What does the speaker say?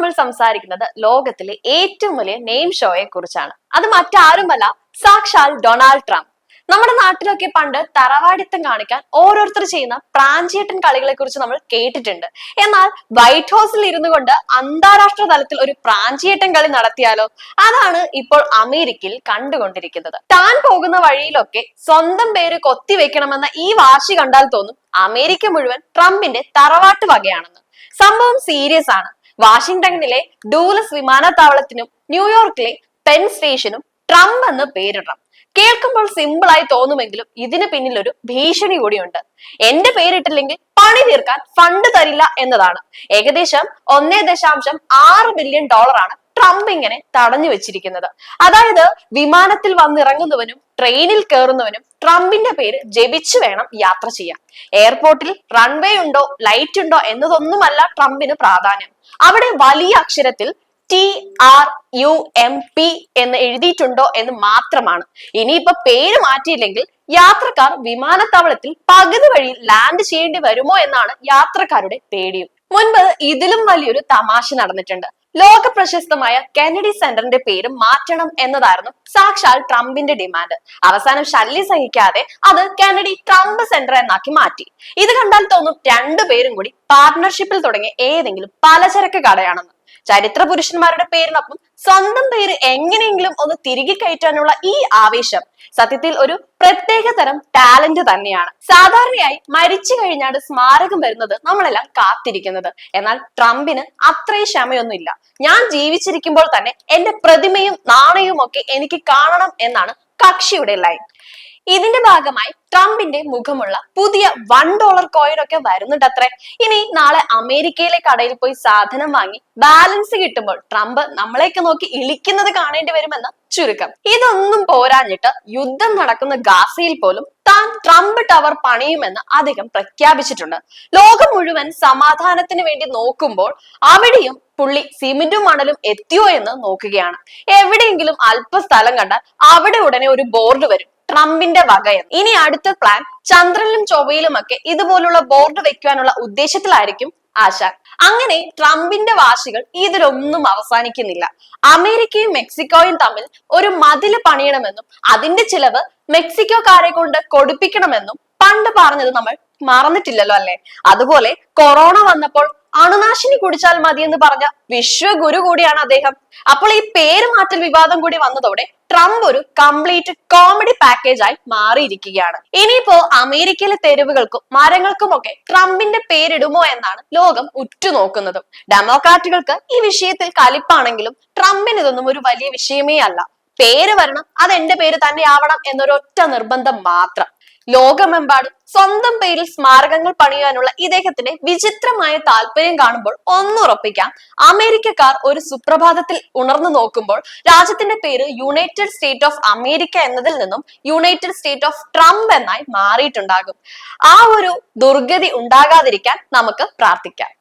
നമ്മൾ സംസാരിക്കുന്നത് ലോകത്തിലെ ഏറ്റവും വലിയ നെയിം ഷോയെ കുറിച്ചാണ്. അത് മറ്റാരുമല്ല സാക്ഷാൽ ഡൊണാൾഡ് ട്രംപ്. നമ്മുടെ നാട്ടിലൊക്കെ പണ്ട് തറവാടിത്തം കാണിക്കാൻ ഓരോരുത്തർ ചെയ്യുന്ന പ്രാഞ്ചിയേട്ടൻ കളികളെ കുറിച്ച് നമ്മൾ കേട്ടിട്ടുണ്ട്. എന്നാൽ വൈറ്റ് ഹൗസിൽ ഇരുന്നു കൊണ്ട് അന്താരാഷ്ട്ര തലത്തിൽ ഒരു പ്രാഞ്ചിയേട്ടൻ കളി നടത്തിയാലോ? അതാണ് ഇപ്പോൾ അമേരിക്കയിൽ കണ്ടുകൊണ്ടിരിക്കുന്നത്. താൻ പോകുന്ന വഴിയിലൊക്കെ സ്വന്തം പേര് കൊത്തി വെക്കണമെന്ന ഈ വാശി കണ്ടാൽ തോന്നും അമേരിക്ക മുഴുവൻ ട്രംപിന്റെ തറവാട്ട് വകയാണെന്ന്. സംഭവം സീരിയസ് ആണ്. വാഷിംഗ്ടണിലെ ഡൂലസ് വിമാനത്താവളത്തിനും ന്യൂയോർക്കിലെ പെൻ സ്റ്റേഷനും ട്രംപ് എന്ന് പേരിടണം. കേൾക്കുമ്പോൾ സിമ്പിൾ ആയി തോന്നുമെങ്കിലും ഇതിന് പിന്നിൽ ഒരു ഭീഷണി കൂടിയുണ്ട്. എന്റെ പേരിട്ടില്ലെങ്കിൽ പണി തീർക്കാൻ ഫണ്ട് തരില്ല എന്നതാണ്. ഏകദേശം ഒന്നേ ദശാംശം ആറ് ബില്യൺ ഡോളറാണ് ട്രംപ് ഇങ്ങനെ തടഞ്ഞു വെച്ചിരിക്കുന്നത്. അതായത് വിമാനത്തിൽ വന്നിറങ്ങുന്നവനും ട്രെയിനിൽ കയറുന്നവനും ട്രംപിന്റെ പേര് ജപിച്ചു വേണം യാത്ര ചെയ്യാൻ. എയർപോർട്ടിൽ റൺവേ ഉണ്ടോ ലൈറ്റ് ഉണ്ടോ എന്നതൊന്നുമല്ല ട്രംപിന് പ്രാധാന്യം. അവിടെ വലിയ അക്ഷരത്തിൽ T R U M P എന്ന് എഴുതിയിട്ടുണ്ടോ എന്ന് മാത്രമാണ്. ഇനിയിപ്പോ പേര് മാറ്റിയില്ലെങ്കിൽ യാത്രക്കാർ വിമാനത്താവളത്തിൽ പകുതി വഴി ലാൻഡ് ചെയ്യേണ്ടി വരുമോ എന്നാണ് യാത്രക്കാരുടെ പേടിയും. മുൻപ് ഇതിലും വലിയൊരു തമാശ നടന്നിട്ടുണ്ട്. ലോക പ്രശസ്തമായ കെനഡി സെന്ററിന്റെ പേര് മാറ്റണം എന്നതായിരുന്നു സാക്ഷാൽ ട്രംപിന്റെ ഡിമാൻഡ്. അവസാനം ശല്യം സഹിക്കാതെ അത് കെനഡി ട്രംപ് സെന്റർ എന്നാക്കി മാറ്റി. ഇത് കണ്ടാൽ തോന്നും രണ്ടുപേരും കൂടി പാർട്ണർഷിപ്പിൽ തുടങ്ങിയ ഏതെങ്കിലും പലചരക്ക് കടയാണെന്ന്. ചരിത്ര പുരുഷന്മാരുടെ പേരിനൊപ്പം സ്വന്തം പേര് എങ്ങനെയെങ്കിലും ഒന്ന് തിരികെ കയറ്റാനുള്ള ഈ ആവേശം സത്യത്തിൽ ഒരു പ്രത്യേക തരം ടാലന്റ് തന്നെയാണ്. സാധാരണയായി മരിച്ചു കഴിഞ്ഞാണ് സ്മാരകം വരുന്നത് നമ്മളെല്ലാം കാത്തിരിക്കുന്നത്. എന്നാൽ ട്രംപിന് അത്രയും ക്ഷമയൊന്നുമില്ല. ഞാൻ ജീവിച്ചിരിക്കുമ്പോൾ തന്നെ എന്റെ പ്രതിമയും നാണയവും ഒക്കെ എനിക്ക് കാണണം എന്നാണ് കക്ഷിയുടെ ലൈൻ ഇതിന്റെ ഭാഗമായി ട്രംപിന്റെ മുഖമുള്ള പുതിയ വൺ ഡോളർ കോയിൻ ഒക്കെ വരുന്നുണ്ട് അത്രേ ഇനി നാളെ അമേരിക്കയിലെ കടയിൽ പോയി സാധനം വാങ്ങി ബാലൻസ് കിട്ടുമ്പോൾ ട്രംപ് നമ്മളെയൊക്കെ നോക്കി ഇളിക്കുന്നത് കാണേണ്ടി വരുമെന്ന് ചുരുക്കം. ഇതൊന്നും പോരാഞ്ഞിട്ട് യുദ്ധം നടക്കുന്ന ഗാസയിൽ പോലും താൻ ട്രംപ് ടവർ പണിയുമെന്ന് അദ്ദേഹം പ്രഖ്യാപിച്ചിട്ടുണ്ട്. ലോകം മുഴുവൻ സമാധാനത്തിന് വേണ്ടി നോക്കുമ്പോൾ അവിടെയും പുള്ളി സിമെന്റും മണലും എത്തിയോ എന്ന് നോക്കുകയാണ്. എവിടെയെങ്കിലും അല്പ സ്ഥലം കണ്ടാൽ അവിടെ ഉടനെ ഒരു ബോർഡ് വരും. ട്രംപിന്റെ വകയെന്ന് ഇനി അടുത്ത പ്ലാൻ ചന്ദ്രനിലും ചൊവ്വയിലും ഒക്കെ ഇതുപോലുള്ള ബോർഡ് വെക്കുവാനുള്ള ഉദ്ദേശത്തിലായിരിക്കും ആശ. അങ്ങനെ ട്രംപിന്റെ വാശികൾ ഇതിലൊന്നും അവസാനിക്കുന്നില്ല. അമേരിക്കയും മെക്സിക്കോയും തമ്മിൽ ഒരു മതിൽ പണിയണമെന്നും അതിന്റെ ചിലവ് മെക്സിക്കോക്കാരെ കൊണ്ട് കൊടുപ്പിക്കണമെന്നും പണ്ട് പറഞ്ഞത് നമ്മൾ മറന്നിട്ടില്ലല്ലോ അല്ലെ? അതുപോലെ കൊറോണ വന്നപ്പോൾ അണുനാശിനി കുടിച്ചാൽ മതി എന്ന് പറഞ്ഞ വിശ്വഗുരു കൂടിയാണ് അദ്ദേഹം. അപ്പോൾ ഈ പേര് മാറ്റൽ വിവാദം കൂടി വന്നതോടെ ട്രംപ് ഒരു കംപ്ലീറ്റ് കോമഡി പാക്കേജ് ആയി മാറിയിരിക്കുകയാണ്. ഇനിയിപ്പോ അമേരിക്കയിലെ തെരുവുകൾക്കും മരങ്ങൾക്കും ഒക്കെ ട്രംപിന്റെ പേരിടുമോ എന്നാണ് ലോകം ഉറ്റുനോക്കുന്നത്. ഡെമോക്രാറ്റുകൾക്ക് ഈ വിഷയത്തിൽ കലിപ്പാണെങ്കിലും ട്രംപിന് ഇതൊന്നും ഒരു വലിയ വിഷയമേ അല്ല. പേര് വരണം അത് എന്റെ പേര് തന്നെ ആവണം എന്നൊരൊറ്റ നിർബന്ധം മാത്രം. ലോകമെമ്പാടും സ്വന്തം പേരിൽ സ്മാരകങ്ങൾ പണിയാനുള്ള ഇദ്ദേഹത്തിന്റെ വിചിത്രമായ താല്പര്യം കാണുമ്പോൾ ഒന്നുറപ്പിക്കാം. അമേരിക്കക്കാർ ഒരു സുപ്രഭാതത്തിൽ ഉണർന്നു നോക്കുമ്പോൾ രാജ്യത്തിന്റെ പേര് യുണൈറ്റഡ് സ്റ്റേറ്റ് ഓഫ് അമേരിക്ക എന്നതിൽ നിന്നും യുണൈറ്റഡ് സ്റ്റേറ്റ് ഓഫ് ട്രംപ് എന്നായി മാറിയിട്ടുണ്ടാകും. ആ ഒരു ദുർഗതി ഉണ്ടാകാതിരിക്കാൻ നമുക്ക് പ്രാർത്ഥിക്കാം.